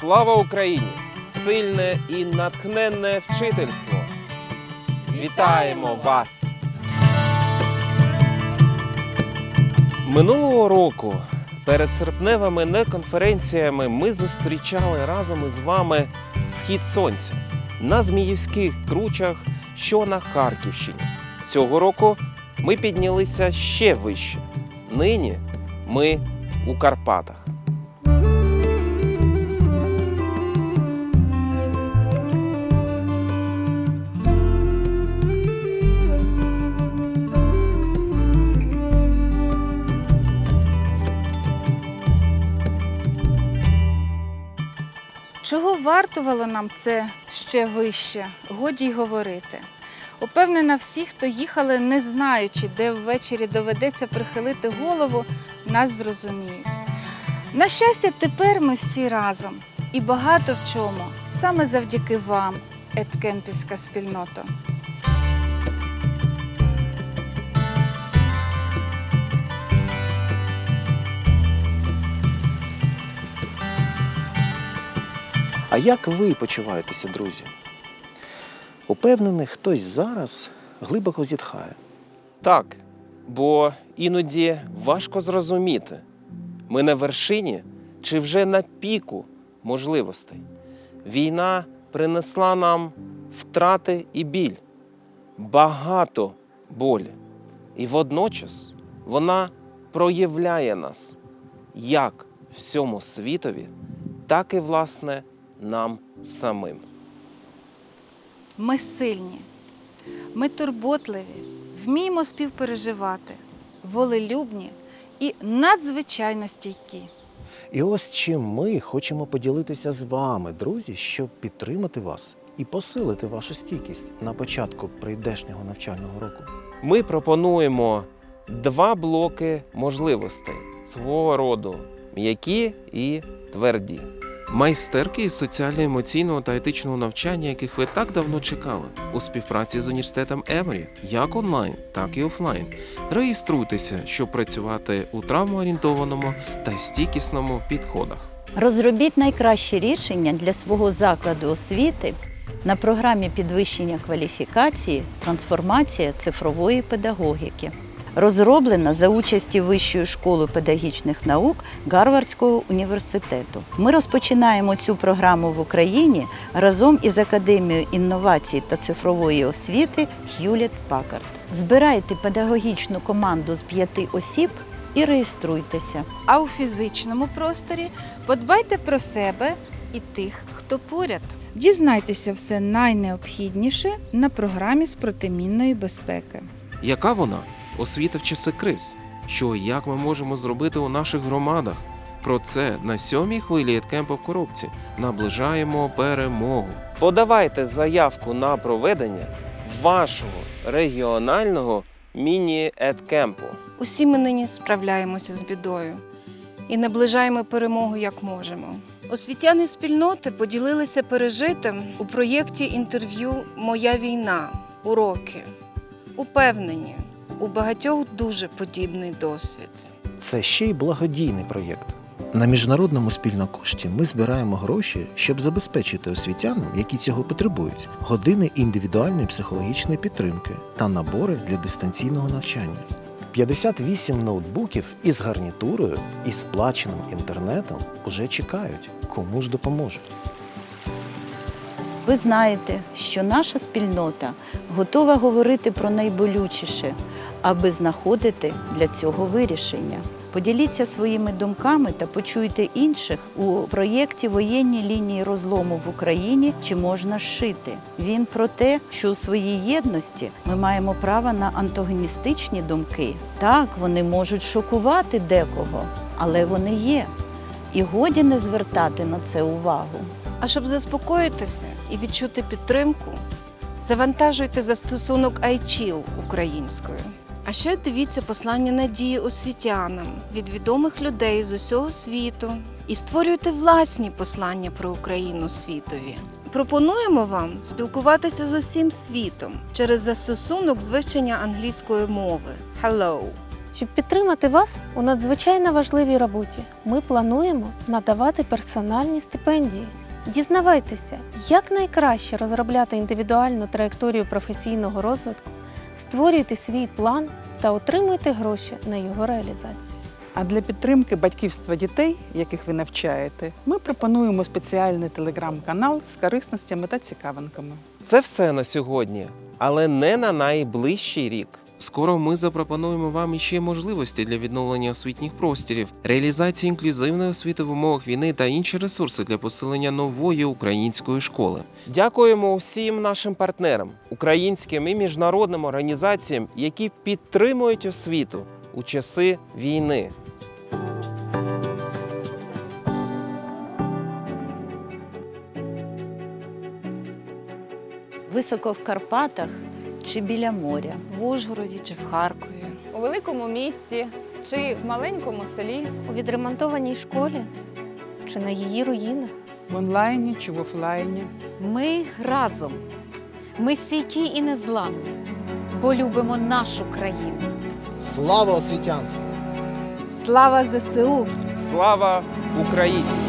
Слава Україні! Сильне і натхненне вчительство! Вітаємо вас! Минулого року перед серпневими неконференціями ми зустрічали разом із вами схід сонця на Зміївських кручах, що на Харківщині. Цього року ми піднялися ще вище. Нині ми у Карпатах. Чого вартувало нам це ще вище, годі й говорити. Упевнена, всі, хто їхали, не знаючи, де ввечері доведеться прихилити голову, нас зрозуміють. На щастя, тепер ми всі разом і багато в чому саме завдяки вам, Еткемпівська спільнота. А як ви почуваєтеся, друзі? Упевнений, хтось зараз глибоко зітхає. Так, бо іноді важко зрозуміти, ми на вершині чи вже на піку можливостей. Війна принесла нам втрати і біль, багато болі. І водночас вона проявляє нас як всьому світові, так і, власне, нам самим. Ми сильні, ми турботливі, вміємо співпереживати, волелюбні і надзвичайно стійкі. І ось чим ми хочемо поділитися з вами, друзі, щоб підтримати вас і посилити вашу стійкість на початку прийдешнього навчального року. ми пропонуємо два блоки можливостей свого роду м'які і тверді. Майстерки із соціально-емоційного та етичного навчання, яких ви так давно чекали, у співпраці з університетом Еморі, як онлайн, так і офлайн. Реєструйтеся, щоб працювати у травмоорієнтованому та стійкісному підходах. Розробіть найкращі рішення для свого закладу освіти на програмі підвищення кваліфікації Трансформація цифрової педагогіки. Розроблена за участі Вищої школи педагогічних наук Гарвардського університету. Ми розпочинаємо цю програму в Україні разом із Академією інновацій та цифрової освіти Х'юлет Пакард. Збирайте педагогічну команду з п'яти осіб і реєструйтеся. А у фізичному просторі подбайте про себе і тих, хто поряд. Дізнайтеся все найнеобхідніше на програмі з протимінної безпеки. Яка вона? Освіта в часи криз. Що як ми можемо зробити у наших громадах? Про це на сьомій хвилі Едкемпа в коробці наближаємо перемогу. Подавайте заявку на проведення вашого регіонального міні-едкемпу. Усі ми нині справляємося з бідою і наближаємо перемогу як можемо. Освітяни спільноти поділилися пережитим у проєкті інтерв'ю Моя війна. Уроки. Упевнені, у багатьох дуже подібний досвід. Це ще й благодійний проєкт. На міжнародному спільнокошті ми збираємо гроші, щоб забезпечити освітянам, які цього потребують, години індивідуальної психологічної підтримки та набори для дистанційного навчання. 58 ноутбуків із гарнітурою і сплаченим інтернетом уже чекають, кому ж допоможуть. Ви знаєте, що наша спільнота готова говорити про найболючіше, аби знаходити для цього вирішення. Поділіться своїми думками та почуйте інших у проєкті Воєнні лінії розлому в Україні чи можна зшити. Він про те, що у своїй єдності ми маємо право на антагоністичні думки. Так, вони можуть шокувати декого, але вони є. І годі не звертати на це увагу. А щоб заспокоїтися і відчути підтримку, завантажуйте застосунок iChill українською. А ще дивіться послання надії освітянам від відомих людей з усього світу і створюйте власні послання про Україну світові. Пропонуємо вам спілкуватися з усім світом через застосунок з вивчення англійської мови Hello. Щоб підтримати вас у надзвичайно важливій роботі, ми плануємо надавати персональні стипендії. Дізнавайтеся, як найкраще розробляти індивідуальну траєкторію професійного розвитку, створюйте свій план та отримуйте гроші на його реалізацію. А для підтримки батьківства дітей, яких ви навчаєте, ми пропонуємо спеціальний телеграм-канал з корисностями та цікавинками. Це все на сьогодні, але не на найближчий рік. Скоро ми запропонуємо вам іще можливості для відновлення освітніх простірів, реалізації інклюзивної освіти в умовах війни та інші ресурси для посилення нової української школи. Дякуємо усім нашим партнерам, українським і міжнародним організаціям, які підтримують освіту у часи війни. Високо в Карпатах чи біля моря. В Ужгороді чи в Харкові. у великому місті чи в маленькому селі. У відремонтованій школі чи на її руїнах. В онлайні чи в офлайні. Ми разом. Ми стійкі і незламні, бо любимо нашу країну. Слава освітянству! Слава ЗСУ! Слава Україні!